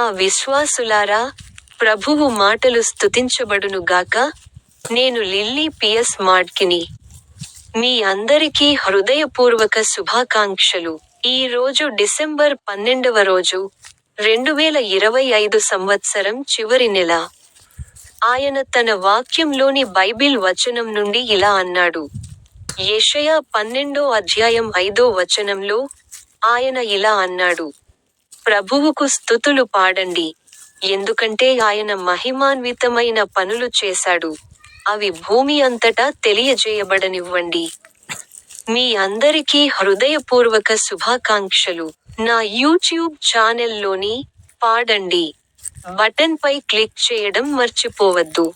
నా విశ్వాసులారా ప్రభువు మాటలు స్తుతించబడునుగాక నేను లిల్లీ పియస్ మాడ్కిని. మీ అందరికీ హృదయపూర్వక శుభాకాంక్షలు. ఈ రోజు డిసెంబర్ పన్నెండవ రోజు రెండు వేల ఇరవై ఐదు సంవత్సరం చివరి నెల. ఆయన తన వాక్యంలోని బైబిల్ వచనం నుండి ఇలా అన్నాడు. యెషయా పన్నెండో అధ్యాయం ఐదో వచనంలో ఆయన ఇలా అన్నాడు. ప్రభువుకు స్థుతులు పాడండి. ఎందుకంటే ఆయన మహిమాన్వితమైన పనులు చేశాడు. అవి భూమి అంతటా తెలియజేయబడనివ్వండి. మీ అందరికీ హృదయపూర్వక శుభాకాంక్షలు. నా యూట్యూబ్ ఛానల్లోని పాడండి. బటన్పై క్లిక్ చేయడం మర్చిపోవద్దు.